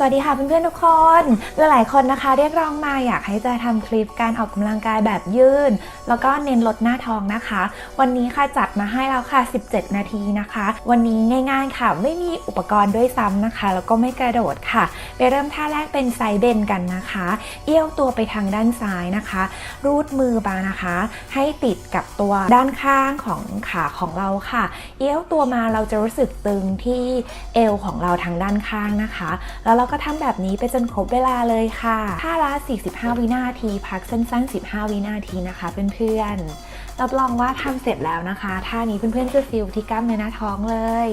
สวัสดีค่ะเพื่อนๆทุกคน หลายๆคนนะคะ เรียกร้องมาอยากให้จะทำคลิปการออกกำลังกายแบบยืน แล้วก็เน้นลดหน้าท้องนะคะ วันนี้ค่ะจัดมาให้แล้วค่ะ 17 นาทีนะคะ วันนี้ง่ายๆค่ะ ไม่มีอุปกรณ์ด้วยซ้ำนะคะ แล้วก็ไม่กระโดดค่ะ ไปเริ่มท่าแรกเป็นไซเบนกันนะคะ เอี้ยวตัวไปทางด้านซ้ายนะคะ รูดมือมานะคะ ให้ติดกับตัวด้านข้างของขาของเราค่ะ เอี้ยวตัวมาเราจะรู้สึกตึงที่เอวของเราทางด้านข้างนะคะ แล้วเราก็ทำแบบนี้ไปจนครบเวลาเลยค่ะท่าละ 45 วินาที พักสั้น ๆ 15 วินาทีนะคะเพื่อนๆรับรองว่าทำเสร็จแล้วนะคะ ท่านี้เพื่อนๆจะฟิลที่กล้ามเนื้อหน้าท้องเลย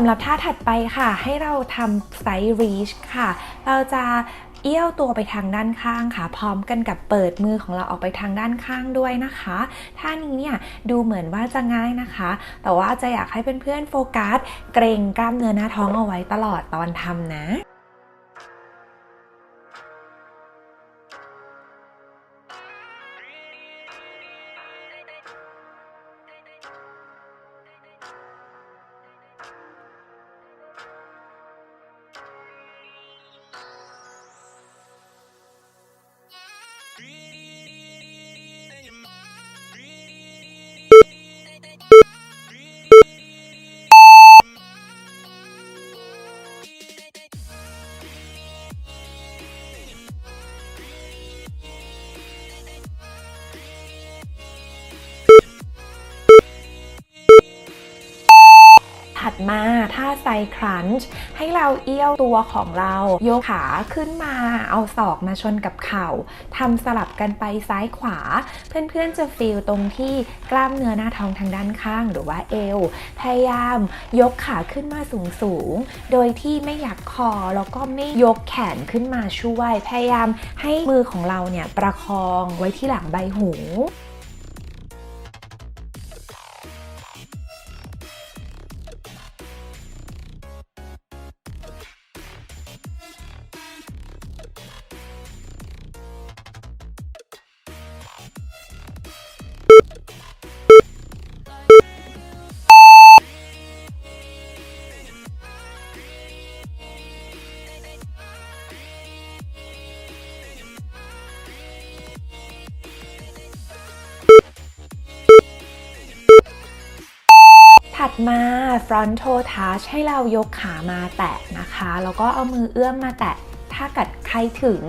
ำหรับท่าถัดไปค่ะ ให้เราทำไซส์รีชค่ะ เราจะเอี้ยวตัวไปทางด้านข้างค่ะ พร้อมกันกับเปิดมือของเราออกไปทางด้านข้างด้วยนะคะ ท่านี้เนี่ยดูเหมือนว่าจะง่ายนะคะ แต่ว่าจะอยากให้เพื่อนๆโฟกัส เกรงกล้ามเนื้อหน้าท้องเอาไว้ตลอดตอนทำนะ created ถัดมาท่าไซครันช์ให้เราเอี้ยวตัวของเราโยกขาขึ้นมาเอาศอกมาชนกับเข่าทำสลับกันไปซ้ายขวา เพื่อนๆจะฟีลตรงที่กล้ามเนื้อหน้าท้องทางด้านข้างหรือว่าเอว พยายามยกขาขึ้นมาสูงๆ โดยที่ไม่อยากคอแล้วก็ไม่ยกแขนขึ้นมาช่วย พยายามให้มือของเราเนี่ยประคองไว้ที่หลังใบหู มา front toe touch ให้เรายกขามาแตะนะคะ แล้วก็เอามือเอื้อมมาแตะถ้ากัดใครถึง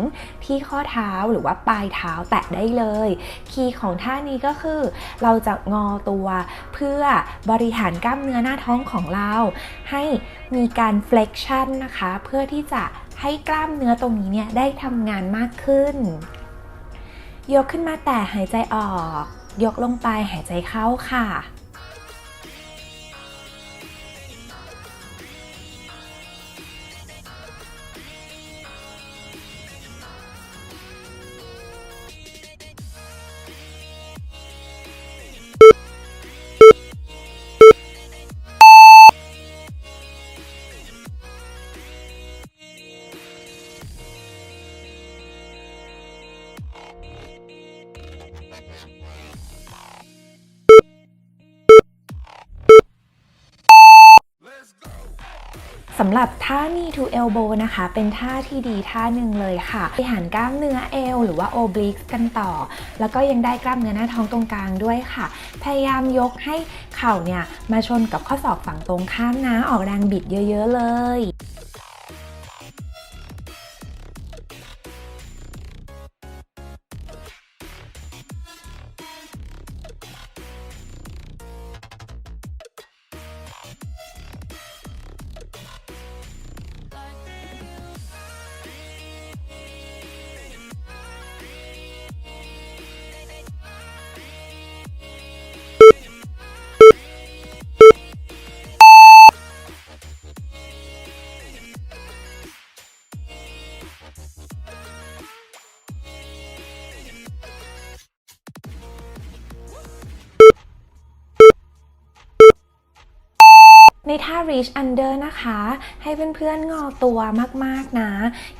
ที่ข้อเท้าหรือว่าปลายเท้าแตะได้เลย คีย์ของท่านี้ก็คือ เราจะงอตัวเพื่อบริหารกล้ามเนื้อหน้าท้องของเรา ให้มีการ flexion นะคะ เพื่อที่จะให้กล้ามเนื้อตรงนี้เนี่ยได้ทำงานมากขึ้น ยกขึ้นมาแต่หายใจออก ยกลงไปหายใจเข้าค่ะ สำหรับท่า knee to elbow นะคะ เป็นท่าที่ดีท่าหนึ่งเลยค่ะบริหารกล้ามเนื้อเอวหรือว่า obliques กันต่อ แล้วก็ยังได้กล้ามเนื้อหน้าท้องตรงกลางด้วยค่ะ พยายามยกให้เข่าเนี่ยมาชนกับข้อศอกฝั่งตรงข้ามนะ ออกแรงบิดเยอะ ๆ เลย reach under นะคะ ให้เพื่อนๆงอตัวมากๆนะ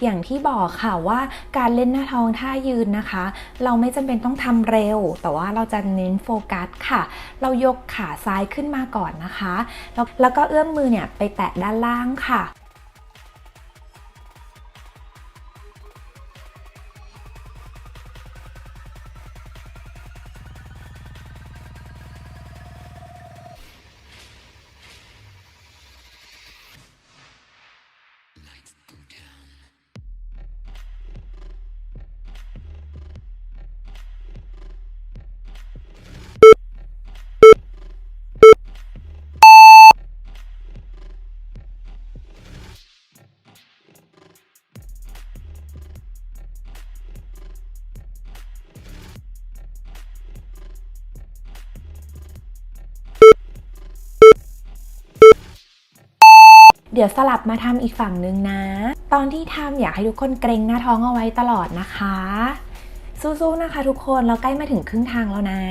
อย่างที่บอกค่ะว่าการเล่นหน้าท้องท่ายืนนะคะ เราไม่จำเป็นต้องทำเร็ว แต่ว่าเราจะเน้นโฟกัสค่ะ เรายกขาซ้ายขึ้นมาก่อนนะคะ แล้วแล้วก็เอื้อมมือเนี่ยไปแตะด้านล่างค่ะ เดี๋ยวสลับมาทำอีกฝั่งนึงนะ ตอนที่ทำอยากให้ทุกคนเกรงหน้าท้องเอาไว้ตลอดนะคะ สู้ๆนะคะทุกคนเราใกล้มาถึงครึ่งทางแล้วนะ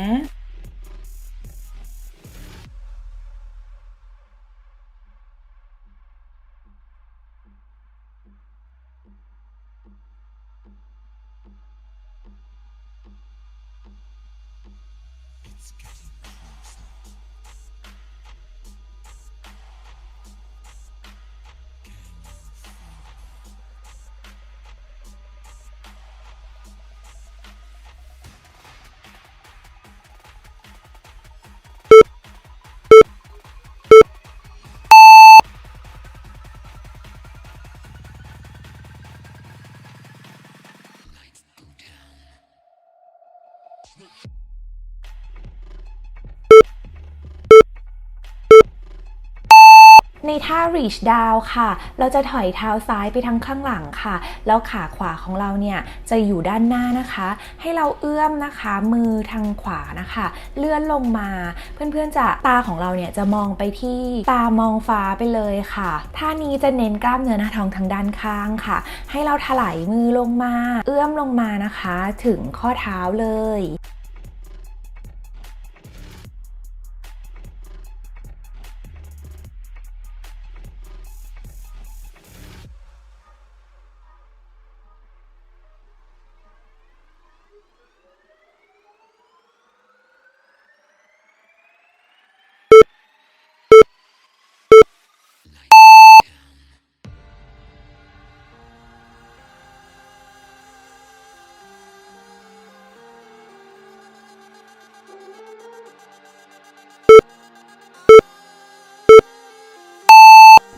ในท่า reach down ค่ะ เราจะถอยเท้าซ้ายไปทางข้างหลังค่ะ แล้วขาขวาของเราเนี่ยจะอยู่ด้านหน้านะคะ ให้เราเอื้อมนะคะ มือทางขวานะคะ เลื่อนลงมา เพื่อนๆจะตาของเราเนี่ยจะมองไปที่ตามองฟ้าไปเลยค่ะ ท่านี้จะเน้นกล้ามเนื้อหน้าท้องทางด้านข้างค่ะ ให้เราถลายมือลงมา เอื้อมลงมานะคะ ถึงข้อเท้าเลย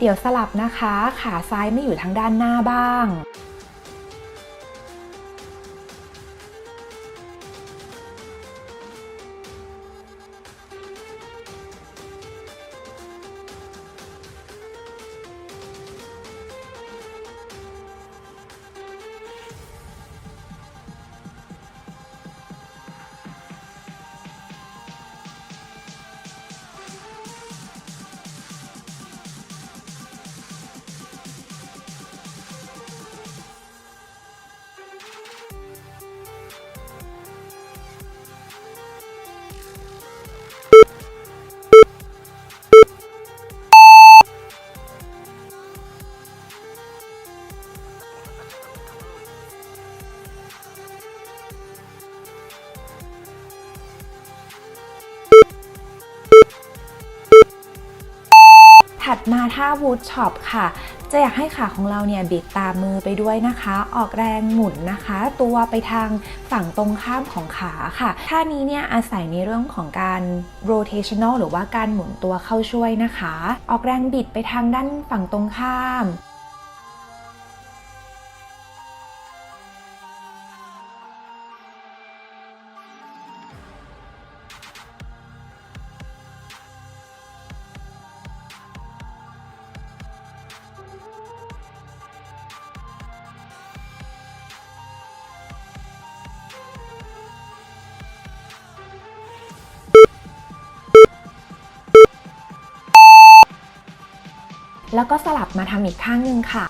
เดี๋ยวสลับนะคะ ขาซ้ายไม่อยู่ทางด้านหน้าบ้าง ถัดมาท่าวูดช็อปค่ะ จะอยากให้ขาของเราเนี่ยบิดตามมือไปด้วยนะคะ ออกแรงหมุนนะคะ ตัวไปทางฝั่งตรงข้ามของขาค่ะ ท่านี้เนี่ยอาศัยในเรื่องของการ rotational หรือว่าการหมุนตัวเข้าช่วยนะคะ ออกแรงบิดไปทางด้านฝั่งตรงข้าม แล้วก็สลับมาทำอีกข้างหนึ่งค่ะ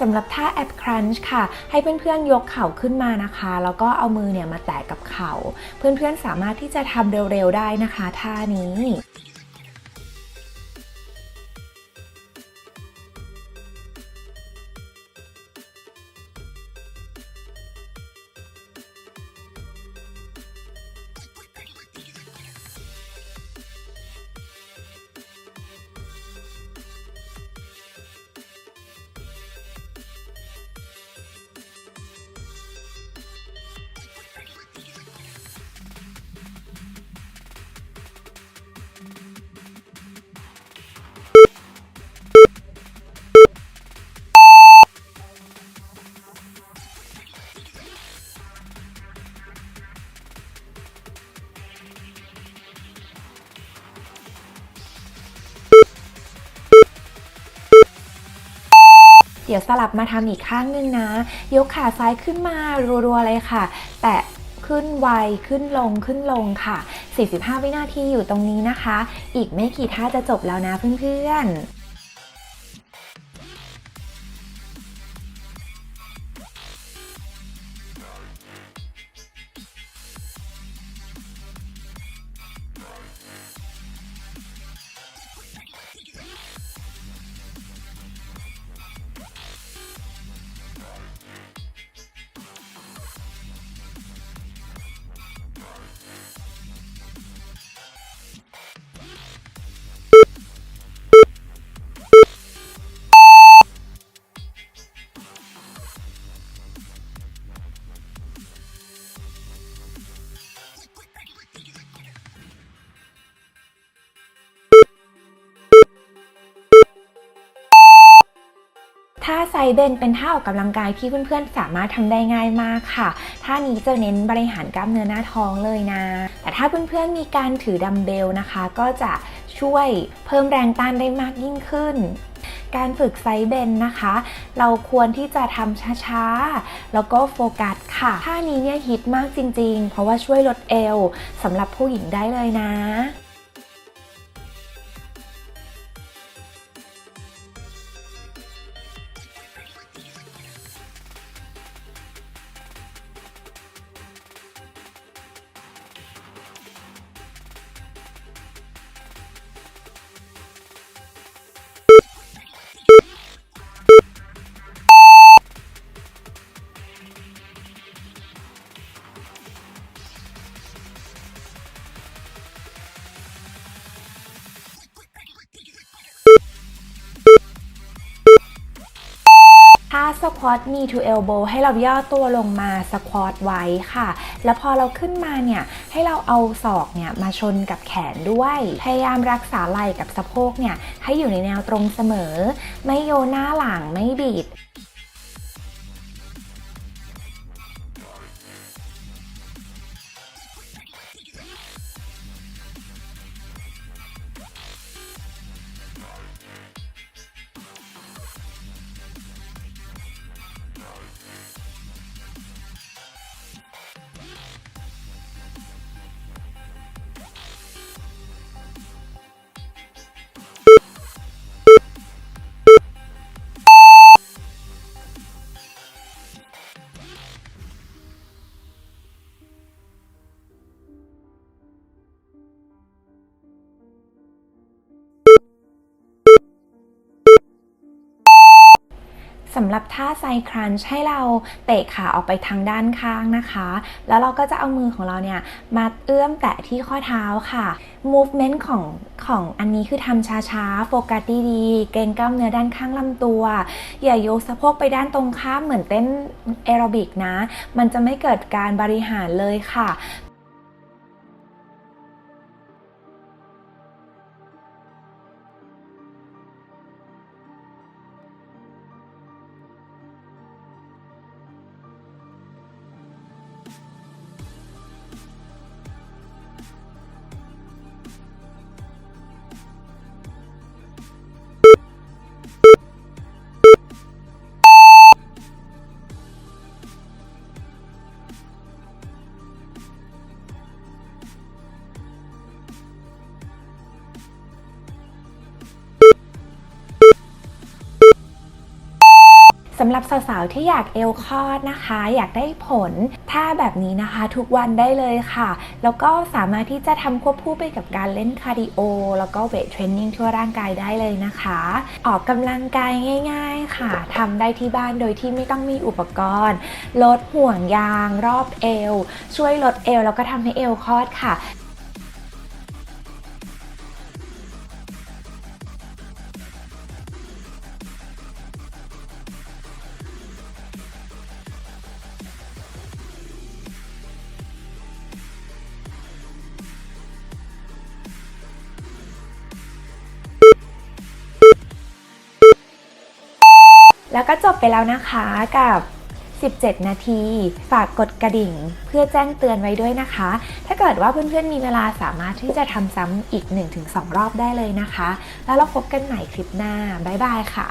สำหรับท่าแอปครันช์ค่ะ ให้เพื่อนๆยกเข่าขึ้นมานะคะ แล้วก็เอามือเนี่ยมาแตะกับเข่า เพื่อนๆสามารถที่จะทำเร็วๆได้นะคะ ท่านี้ ดี๋ยวสลับมาทำอีกข้างหนึงนะ ยกขาซ้ายขึ้นมารัวๆเลยค่ะ แตะขึ้นไวขึ้นลงขึ้นลงค่ะ 45 วินาทีอยู่ตรงนี้นะคะ อีกไม่กี่ท่าจะจบแล้วนะเพื่อนๆ เบนเป็นท่าออกกำลังกายที่เพื่อนๆ สามารถทำได้ง่ายมากค่ะ ท่านี้จะเน้นบริหารกล้ามเนื้อหน้าท้องเลยนะ แต่ถ้าเพื่อนๆ มีการถือดัมเบลนะคะ ก็จะช่วยเพิ่มแรงต้านได้มากยิ่งขึ้น การฝึกไซเบนนะคะ เราควรที่จะทำช้าๆ แล้วก็โฟกัสค่ะ ท่านี้เนี่ยฮิตมากจริงๆ เพราะว่าช่วยลดเอวสำหรับผู้หญิงได้เลยนะ สควอตมีทูเอลโบให้เราย่อตัวลงมาสควอตไว้ค่ะ แล้วพอเราขึ้นมาเนี่ยให้เราเอาศอกเนี่ยมาชนกับแขนด้วย พยายามรักษาไหล่กับสะโพกเนี่ยให้อยู่ในแนวตรงเสมอ ไม่โยนหน้าหลังไม่บิด สำหรับท่าไซครันช์ให้เราเตะขาออกไปทางด้านข้างนะคะ แล้วเราก็จะเอามือของเราเนี่ยมาเอื้อมแตะที่ข้อเท้าค่ะ movement ของของอันนี้คือทำช้าๆ โฟกัสดีๆ เกรงกล้ามเนื้อด้านข้างลำตัว อย่ายกสะโพกไปด้านตรงข้ามเหมือนเต้นแอโรบิกนะ มันจะไม่เกิดการบริหารเลยค่ะ สำหรับสาวๆที่อยากเอวคลอดนะคะ อยากได้ผลท่าแบบนี้นะคะทุกวันได้เลยค่ะ แล้วก็สามารถที่จะทำควบคู่ไปกับการเล่นคาร์ดิโอ แล้วก็เวทเทรนนิ่งทั่วร่างกายได้เลยนะคะ ออกกำลังกายง่าย ๆ ค่ะทำได้ที่บ้านโดยที่ไม่ต้องมีอุปกรณ์ ลดห่วงยาง รอบเอว ช่วยลดเอวแล้วก็ทำให้เอวคลอดค่ะ แล้วก็จบไปแล้วนะคะกับ 17 นาที ฝากกดกระดิ่ง เพื่อแจ้งเตือนไว้ด้วยนะคะ ถ้าเกิดว่าเพื่อนๆมีเวลาสามารถที่จะทำซ้ำอีก 1-2 รอบได้เลยนะคะ แล้วเราพบกันใหม่คลิปหน้า บ๊ายบายค่ะ